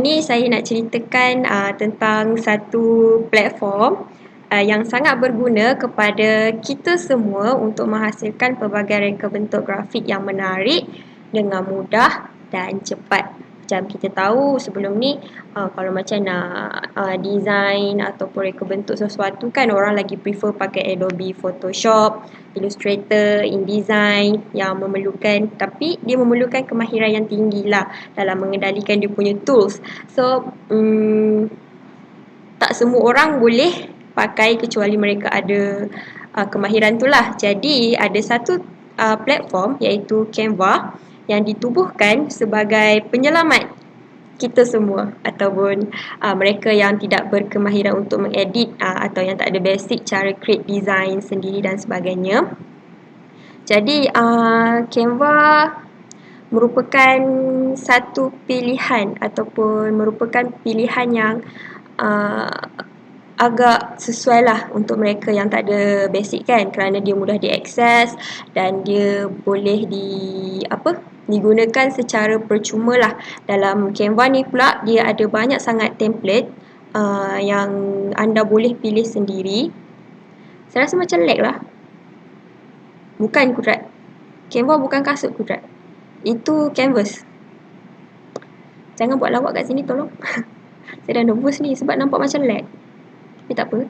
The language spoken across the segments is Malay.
Ini saya nak ceritakan uh, tentang satu platform uh, yang sangat berguna kepada kita semua untuk menghasilkan pelbagai reka bentuk grafik yang menarik dengan mudah dan cepat. Macam kita tahu sebelum ni uh, kalau macam nak uh, design ataupun reka bentuk sesuatu kan orang lagi prefer pakai Adobe Photoshop, Illustrator, InDesign yang memerlukan tapi dia memerlukan kemahiran yang tinggi lah dalam mengendalikan dia punya tools. So, um, tak semua orang boleh pakai kecuali mereka ada uh, kemahiran tu lah. Jadi ada satu uh, platform iaitu Canva yang ditubuhkan sebagai penyelamat kita semua ataupun uh, mereka yang tidak berkemahiran untuk mengedit uh, atau yang tak ada basic cara create design sendiri dan sebagainya. Jadi uh, Canva merupakan satu pilihan ataupun merupakan pilihan yang uh, agak sesuai lah untuk mereka yang tak ada basic kan kerana dia mudah diakses dan dia boleh di apa digunakan secara percuma lah. Dalam Canva ni pula dia ada banyak sangat template uh, yang anda boleh pilih sendiri. Saya rasa macam lag lah. Bukan kudrat. Canva bukan kasut kudrat. Itu canvas. Jangan buat lawak kat sini tolong. Saya dah nervous ni sebab nampak macam lag. Tapi tak apa.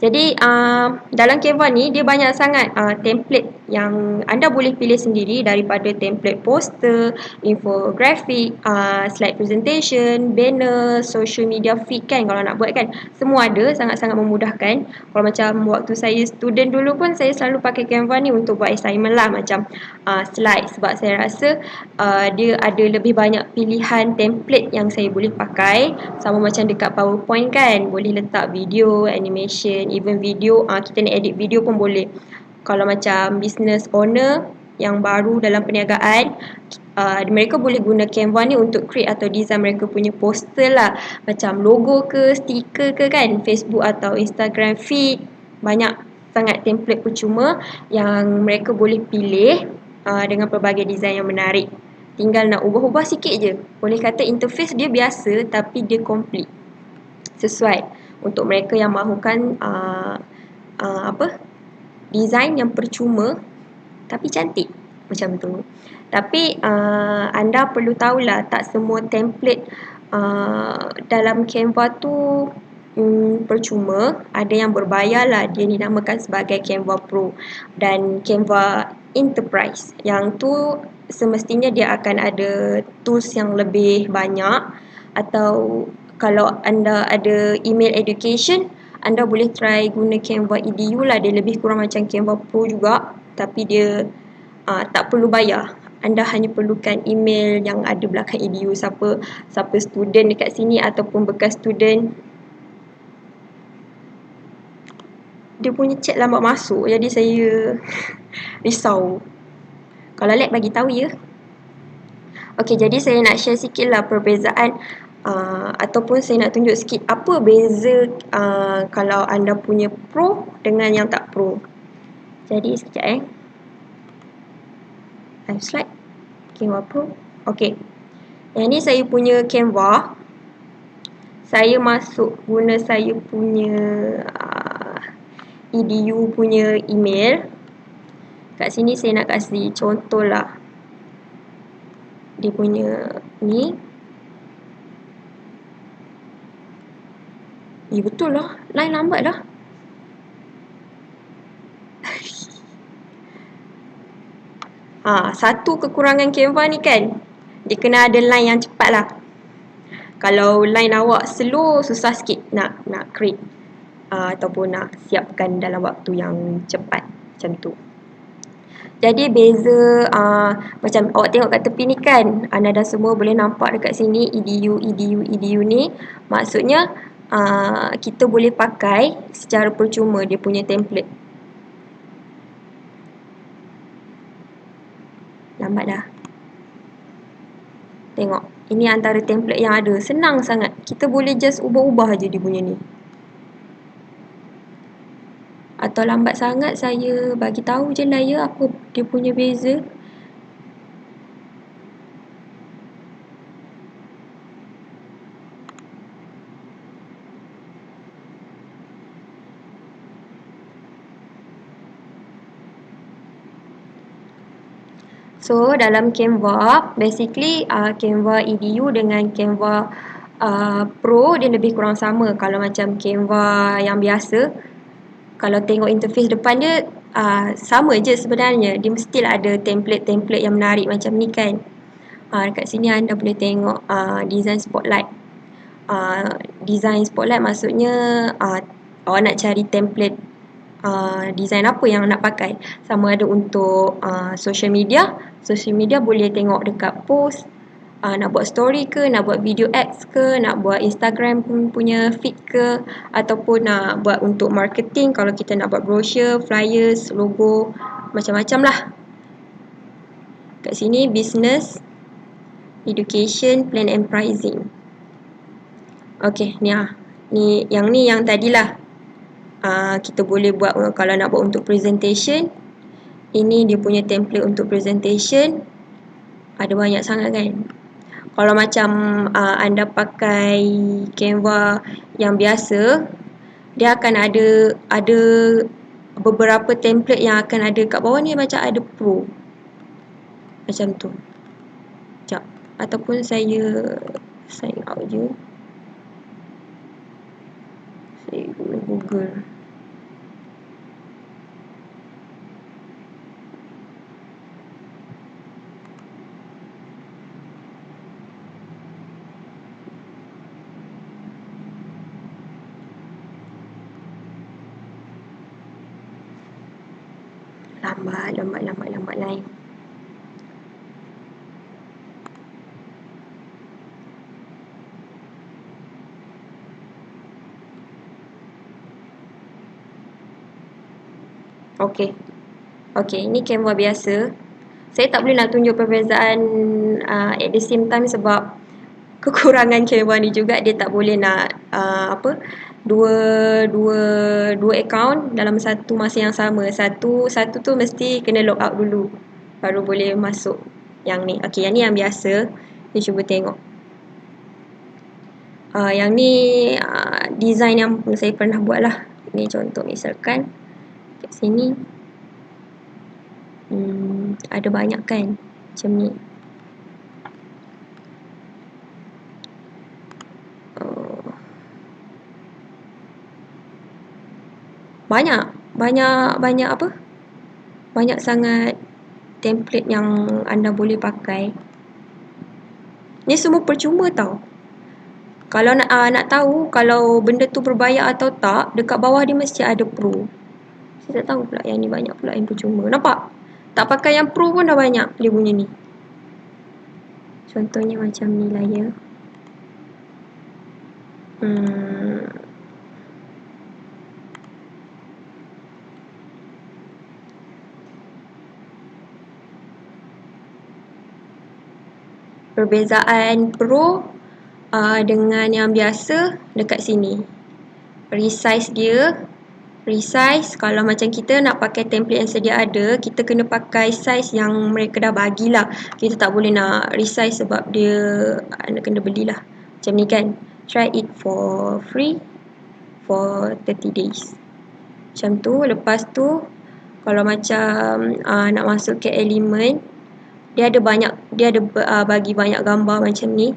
Jadi uh, dalam Canva ni dia banyak sangat uh, template yang anda boleh pilih sendiri daripada template poster, infographic, uh, slide presentation, banner, social media feed kan kalau nak buat kan. Semua ada sangat-sangat memudahkan. Kalau macam waktu saya student dulu pun saya selalu pakai Canva ni untuk buat assignment lah. Macam uh, slide sebab saya rasa uh, dia ada lebih banyak pilihan template yang saya boleh pakai. Sama macam dekat PowerPoint kan. Boleh letak video, animation, even video uh, kita nak edit video pun boleh kalau macam business owner yang baru dalam perniagaan uh, mereka boleh guna Canva ni untuk create atau design mereka punya poster lah. Macam logo ke stiker ke kan Facebook atau Instagram feed. Banyak sangat template percuma yang mereka boleh pilih uh, dengan pelbagai design yang menarik. Tinggal nak ubah-ubah sikit je. Boleh kata interface dia biasa tapi dia complete. Sesuai untuk mereka yang mahukan uh, uh, apa design yang percuma tapi cantik macam tu. Tapi uh, anda perlu tahulah tak semua template uh, dalam Canva tu um, percuma. Ada yang berbayar lah dia dinamakan sebagai Canva Pro dan Canva Enterprise. Yang tu semestinya dia akan ada tools yang lebih banyak atau kalau anda ada email education anda boleh try guna Canva EDU lah. Dia lebih kurang macam Canva Pro juga. Tapi dia uh, tak perlu bayar. Anda hanya perlukan email yang ada belakang EDU siapa siapa student dekat sini ataupun bekas student. Dia punya chat lambat masuk. Jadi saya risau. Kalau lag bagi tahu ya. Okey, jadi saya nak share sikit lah perbezaan uh, ataupun saya nak tunjuk sikit apa beza uh, kalau anda punya pro dengan yang tak pro? Jadi sekejap eh. Live slide. Canva Pro ok yang ni saya punya Canva. Saya masuk guna saya punya uh, edu punya email. Kat sini saya nak kasih contoh lah dia punya ni Eh betul lah. Line lambat lah. ha, satu kekurangan Canva ni kan. Dia kena ada line yang cepat lah. Kalau line awak slow, susah sikit nak nak create. Uh, ataupun nak siapkan dalam waktu yang cepat. Macam tu. Jadi beza uh, macam awak tengok kat tepi ni kan. Anda dah semua boleh nampak dekat sini EDU, EDU, EDU ni. Maksudnya uh, kita boleh pakai secara percuma dia punya template. Lambat dah. Tengok. Ini antara template yang ada. Senang sangat. Kita boleh just ubah-ubah je dia punya ni. Atau lambat sangat saya bagi tahu je lah ya apa dia punya beza. So dalam Canva, basically uh, Canva EDU dengan Canva uh, Pro dia lebih kurang sama. Kalau macam Canva yang biasa, kalau tengok interface depan dia uh, sama je sebenarnya. Dia mestilah ada template-template yang menarik macam ni kan. Uh, dekat sini anda boleh tengok uh, design spotlight. Uh, design spotlight maksudnya uh, awak nak cari template uh, design apa yang nak pakai. Sama ada untuk uh, social media social media boleh tengok dekat post uh, nak buat story ke, nak buat video ads ke, nak buat Instagram pun punya feed ke ataupun nak buat untuk marketing kalau kita nak buat brochure, flyers, logo, macam-macam lah. Kat sini business, education, plan and pricing. Okay, ni ah. Ni yang ni yang tadilah. Uh, kita boleh buat kalau nak buat untuk presentation ini dia punya template untuk presentation ada banyak sangat kan. Kalau macam uh, anda pakai Canva yang biasa dia akan ada ada beberapa template yang akan ada kat bawah ni macam ada pro. Macam tu. Sekejap. Ataupun saya sign out je. Saya guna google lambat lambat lain Okey. Okey, ini Canva biasa. Saya tak boleh nak tunjuk perbezaan uh, at the same time sebab kekurangan Canva ni juga dia tak boleh nak uh, apa dua dua dua account dalam satu masa yang sama. Satu satu tu mesti kena log out dulu baru boleh masuk yang ni. Okey, yang ni yang biasa. Kita cuba tengok. Uh, yang ni uh, design yang saya pernah buat lah. Ini contoh misalkan kat sini. Hmm, ada banyak kan macam ni. Banyak. Banyak banyak apa? Banyak sangat template yang anda boleh pakai. Ni semua percuma tau. Kalau nak uh, nak tahu kalau benda tu berbayar atau tak dekat bawah dia mesti ada pro. Saya tak tahu pula yang ni banyak pula yang percuma. Nampak? Tak pakai yang pro pun dah banyak dia punya ni. Contohnya macam ni lah ya. Hmm perbezaan pro uh, dengan yang biasa dekat sini. Resize dia resize kalau macam kita nak pakai template yang sedia ada kita kena pakai size yang mereka dah bagilah kita tak boleh nak resize sebab dia anda kena belilah. Macam ni kan? Try it for free for 30 days. Macam tu. Lepas tu kalau macam uh, nak masuk ke element dia ada banyak dia ada uh, bagi banyak gambar macam ni.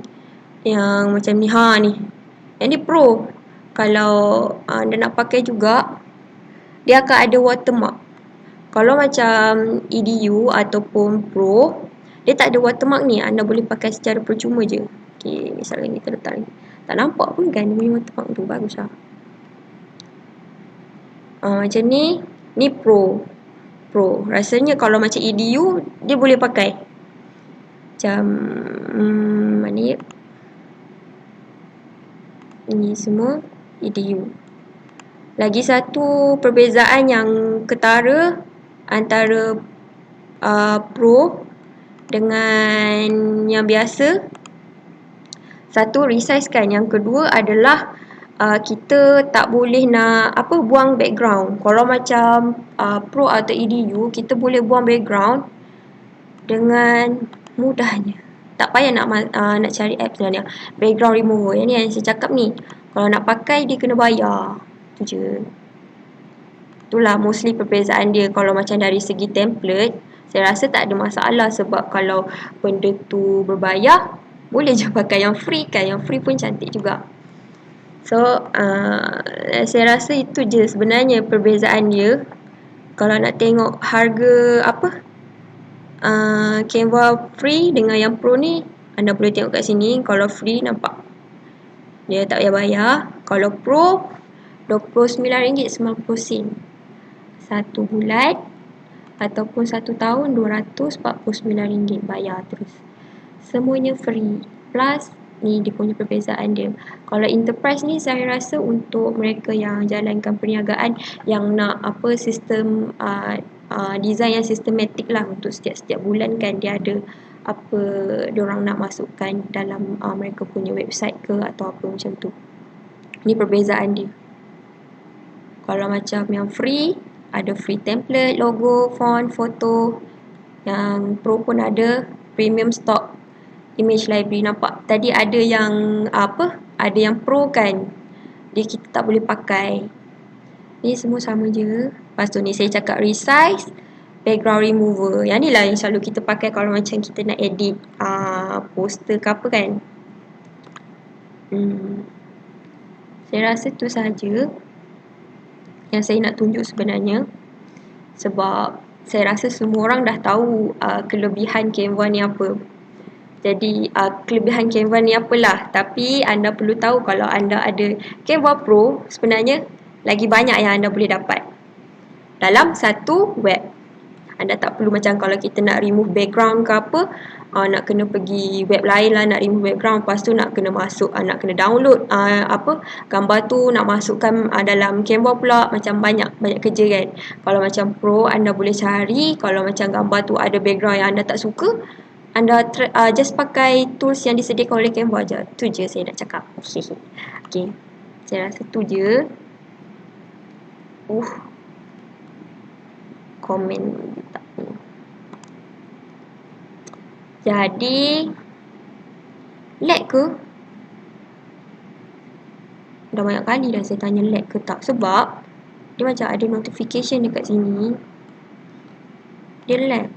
Yang macam ni ha ni. Yang ni pro. Kalau uh, anda nak pakai juga dia akan ada watermark. Kalau macam EDU ataupun pro dia tak ada watermark ni. Anda boleh pakai secara percuma je. Ok misalnya kita letak ni tak nampak pun kan dia punya watermark tu. Bagus lah. Uh, macam ni ni pro. Pro. Rasanya kalau macam EDU dia boleh pakai macam hmm, mana ya ini semua EDU lagi satu perbezaan yang ketara antara uh, pro dengan yang biasa. Satu resize kan yang kedua adalah uh, kita tak boleh nak apa buang background. Kalau macam uh, pro atau EDU kita boleh buang background dengan mudahnya. Tak payah nak uh, nak cari app sebenarnya background remover yang ni yang saya cakap ni kalau nak pakai dia kena bayar. Tu je. Itulah mostly perbezaan dia kalau macam dari segi template. Saya rasa tak ada masalah sebab kalau benda tu berbayar boleh je pakai yang free kan. Yang free pun cantik juga. So uh, saya rasa itu je sebenarnya perbezaan dia. Kalau nak tengok harga apa uh, Canva free dengan yang pro ni anda boleh tengok kat sini. Kalau free nampak dia tak payah bayar. Kalau pro RM29.90 satu bulan ataupun satu tahun RM249 bayar terus. Semuanya free. Plus ni dia punya perbezaan dia. Kalau enterprise ni saya rasa untuk mereka yang jalankan perniagaan yang nak apa sistem uh, uh, design yang sistematik lah untuk setiap-setiap bulan kan dia ada apa orang nak masukkan dalam uh, mereka punya website ke atau apa macam tu ni perbezaan dia kalau macam yang free ada free template, logo, font, foto. Yang pro pun ada premium stock image library nampak. Tadi ada yang apa? Ada yang pro kan. Dia kita tak boleh pakai. Ni semua sama je. Lepas tu ni saya cakap resize background remover. Yang ni lah yang selalu kita pakai kalau macam kita nak edit uh, poster ke apa kan. Hmm. Saya rasa tu saja yang saya nak tunjuk sebenarnya sebab saya rasa semua orang dah tahu uh, kelebihan Canva ni apa jadi uh, kelebihan Canva ni apalah tapi anda perlu tahu kalau anda ada Canva Pro sebenarnya lagi banyak yang anda boleh dapat dalam satu web. Anda tak perlu macam kalau kita nak remove background ke apa uh, nak kena pergi web lain lah nak remove background lepas tu nak kena masuk uh, nak kena download uh, apa gambar tu nak masukkan uh, dalam Canva pula macam banyak banyak kerja kan. Kalau macam pro anda boleh cari kalau macam gambar tu ada background yang anda tak suka anda uh, just pakai tools yang disediakan oleh Canva je. Tu je saya nak cakap. Okay. Saya rasa tu je. Uh komen tak jadi lag ke? Dah banyak kali dah saya tanya lag ke tak sebab dia macam ada notification dekat sini. Dia lag.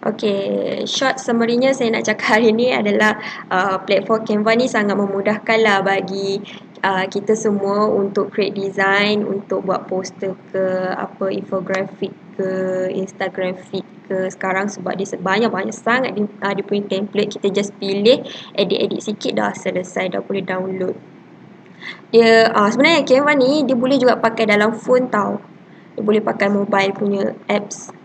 Okay, short summary-nya saya nak cakap hari ni adalah uh, platform Canva ni sangat memudahkan lah bagi uh, kita semua untuk create design, untuk buat poster ke, apa infographic ke, Instagram feed ke sekarang sebab dia banyak-banyak sangat dia, uh, dia punya template. Kita just pilih, edit-edit sikit dah selesai, dah boleh download. Dia uh, sebenarnya Canva ni dia boleh juga pakai dalam phone tau. Dia boleh pakai mobile punya apps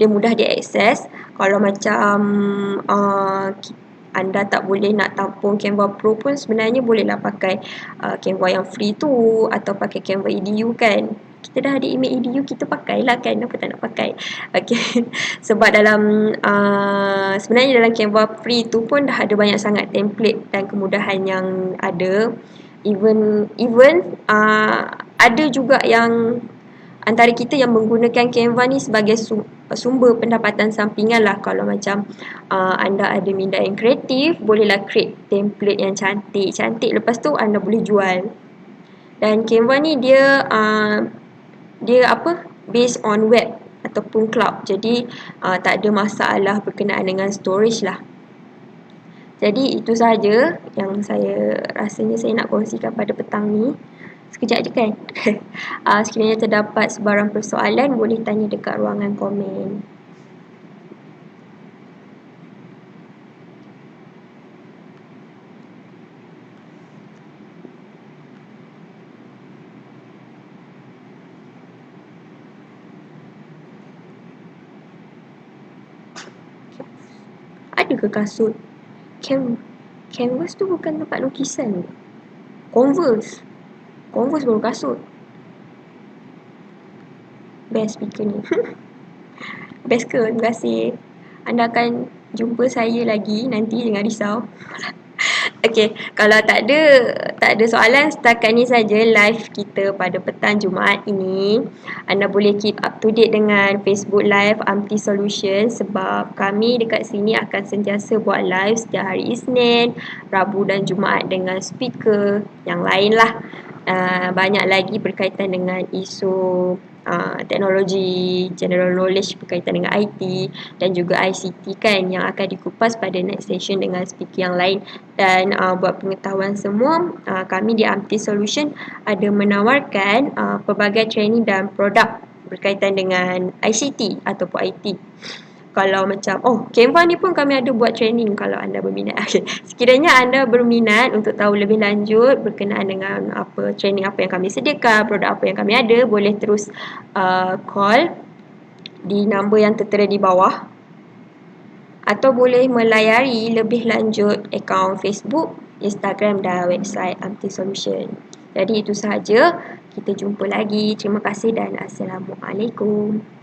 dia mudah diakses. Kalau macam uh, anda tak boleh nak tampung Canva Pro pun sebenarnya bolehlah pakai uh, Canva yang free tu atau pakai Canva EDU kan. Kita dah ada email EDU kita pakailah kan. Apa tak nak pakai? Okay. sebab dalam uh, sebenarnya dalam Canva free tu pun dah ada banyak sangat template dan kemudahan yang ada. Even even uh, ada juga yang antara kita yang menggunakan Canva ni sebagai sumber pendapatan sampingan lah. Kalau macam uh, anda ada minda yang kreatif bolehlah create template yang cantik. Cantik lepas tu anda boleh jual. Dan Canva ni dia uh, dia apa? Based on web ataupun cloud. Jadi uh, tak ada masalah berkenaan dengan storage lah. Jadi itu sahaja yang saya rasanya saya nak kongsikan pada petang ni sekejap je kan? Uh, sekiranya terdapat sebarang persoalan boleh tanya dekat ruangan komen. Ada ke kasut? Cam canvas tu bukan tempat lukisan? Converse Converse baru kasut Best speaker ni Best ke? Terima kasih Anda akan jumpa saya lagi nanti Jangan risau Okey, kalau tak ada tak ada soalan setakat ni saja live kita pada petang Jumaat ini. Anda boleh keep up to date dengan Facebook Live Amti Solution sebab kami dekat sini akan sentiasa buat live setiap hari Isnin, Rabu dan Jumaat dengan speaker yang lain lah. Uh, banyak lagi berkaitan dengan isu uh, teknologi, general knowledge berkaitan dengan IT dan juga ICT kan yang akan dikupas pada next session dengan speaker yang lain. Dan uh, buat pengetahuan semua uh, kami di Amti Solution ada menawarkan uh, pelbagai training dan produk berkaitan dengan ICT ataupun IT kalau macam oh Canva ni pun kami ada buat training kalau anda berminat. Okay. Sekiranya anda berminat untuk tahu lebih lanjut berkenaan dengan apa training apa yang kami sediakan, produk apa yang kami ada, boleh terus uh, call di nombor yang tertera di bawah atau boleh melayari lebih lanjut akaun Facebook, Instagram dan website Amti Solution. Jadi itu sahaja. Kita jumpa lagi. Terima kasih dan Assalamualaikum.